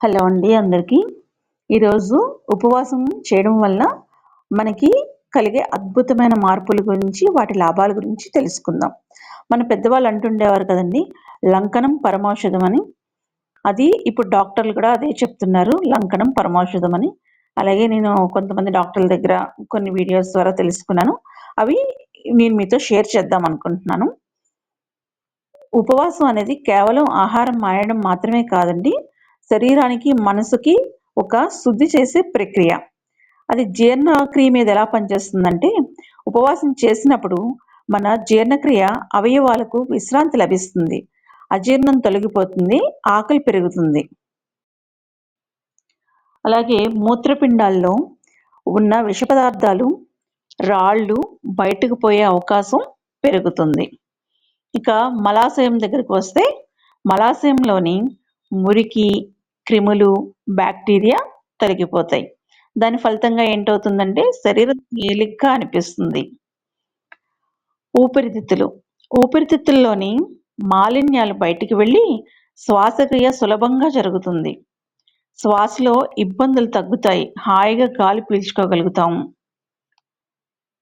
Hello అండి అందరికీ. ఈరోజు ఉపవాసం చేయడం వల్ల మనకి కలిగే అద్భుతమైన మార్పుల గురించి వాటి లాభాల గురించి తెలుసుకుందాం. మన పెద్దవాళ్ళు అంటుండేవారు కదండి లంకనం పరమౌషధం అని అది ఇప్పుడు డాక్టర్లు కూడా అదే చెప్తున్నారు లంకనం పరమౌషధం అని అలాగే నేను కొంతమంది డాక్టర్ల దగ్గర కొన్ని వీడియోస్ ద్వారా తెలుసుకున్నాను. అవి నేను మీతో షేర్ చేద్దాం అనుకుంటున్నాను. ఉపవాసం అనేది కేవలం ఆహారం మాయడం మాత్రమే కాదండి శరీరానికి మనసుకి ఒక శుద్ధి చేసే ప్రక్రియ. అది జీర్ణక్రియ మీద ఎలా పనిచేస్తుందంటే ఉపవాసం చేసినప్పుడు మన జీర్ణక్రియ అవయవాలకు విశ్రాంతి లభిస్తుంది. అజీర్ణం తొలగిపోతుంది ఆకలి పెరుగుతుంది. అలాగే మూత్రపిండాల్లో ఉన్న విష పదార్థాలు రాళ్ళు బయటకు పోయే అవకాశం పెరుగుతుంది. ఇక మలాశయం దగ్గరకు వస్తే మలాశయంలోని మురికి క్రిములు బ్యాక్టీరియా తొలగిపోతాయి. దాని ఫలితంగా ఏంటవుతుందంటే శరీరం తేలిగ్గా అనిపిస్తుంది. ఊపిరితిత్తులు. ఊపిరితిత్తుల్లోని మాలిన్యాలు బయటికి వెళ్ళి శ్వాసక్రియ సులభంగా జరుగుతుంది. శ్వాసలో ఇబ్బందులు తగ్గుతాయి. హాయిగా గాలి పీల్చుకోగలుగుతాం.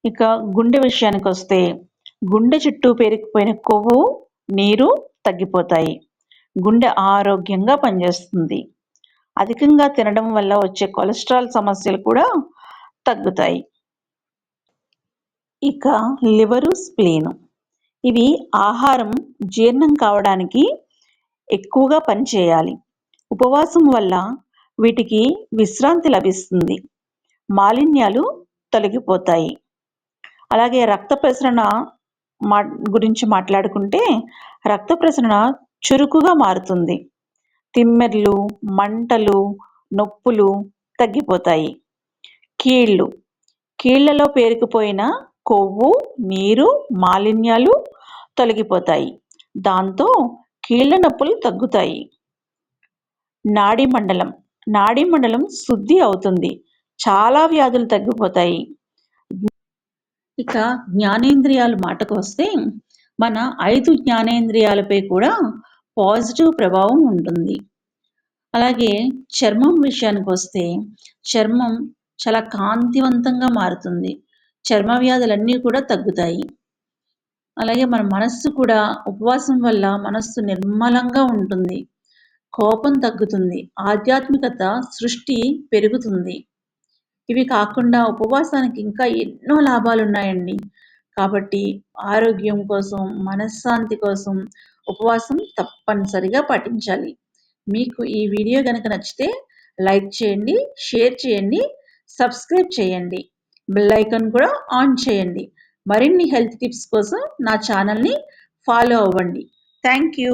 ఇక గుండె విషయానికి వస్తే గుండె చుట్టూ పేరుకుపోయిన కొవ్వు నీరు తగ్గిపోతాయి. గుండె ఆరోగ్యంగా పనిచేస్తుంది. అధికంగా తినడం వల్ల వచ్చే కొలెస్ట్రాల్ సమస్యలు కూడా తగ్గుతాయి. ఇక లివరు స్ప్లీను. ఇవి ఆహారం జీర్ణం కావడానికి ఎక్కువగా పనిచేయాలి. ఉపవాసం వల్ల వీటికి విశ్రాంతి లభిస్తుంది. మాలిన్యాలు తొలగిపోతాయి. అలాగే రక్త ప్రసరణ మా గురించి మాట్లాడుకుంటే రక్త ప్రసరణ చురుకుగా మారుతుంది. తిమ్మెర్లు మంటలు నొప్పులు తగ్గిపోతాయి. కీళ్ళు. కీళ్ళలో పేరుకుపోయిన కొవ్వు నీరు మాలిన్యాలు తొలగిపోతాయి. దాంతో కీళ్ళ నొప్పులు తగ్గుతాయి. నాడీ మండలం. నాడీ మండలం శుద్ధి అవుతుంది. చాలా వ్యాధులు తగ్గిపోతాయి. ఇక జ్ఞానేంద్రియాలు మాటకు వస్తే మన ఐదు జ్ఞానేంద్రియాలపై కూడా పాజిటివ్ ప్రభావం ఉంటుంది. అలాగే చర్మం విషయానికి వస్తే చర్మం చాలా కాంతివంతంగా మారుతుంది. చర్మ వ్యాధులన్నీ కూడా తగ్గుతాయి. అలాగే మన మనస్సు కూడా ఉపవాసం వల్ల మనస్సు నిర్మలంగా ఉంటుంది. కోపం తగ్గుతుంది. ఆధ్యాత్మికత సృష్టి పెరుగుతుంది. ఇవి కాకుండా ఉపవాసానికి ఇంకా ఎన్నో లాభాలు ఉన్నాయండి కాబట్టి ఆరోగ్యం కోసం మనశ్శాంతి కోసం ఉపవాసం తప్పనిసరిగా పాటించాలి. మీకు ఈ వీడియో కనుక నచ్చితే లైక్ చేయండి షేర్ చేయండి సబ్స్క్రైబ్ చేయండి. బెల్ ఐకాన్ కూడా ఆన్ చేయండి. మరిన్ని హెల్త్ టిప్స్ కోసం నా ఛానల్ని ఫాలో అవ్వండి. Thank you.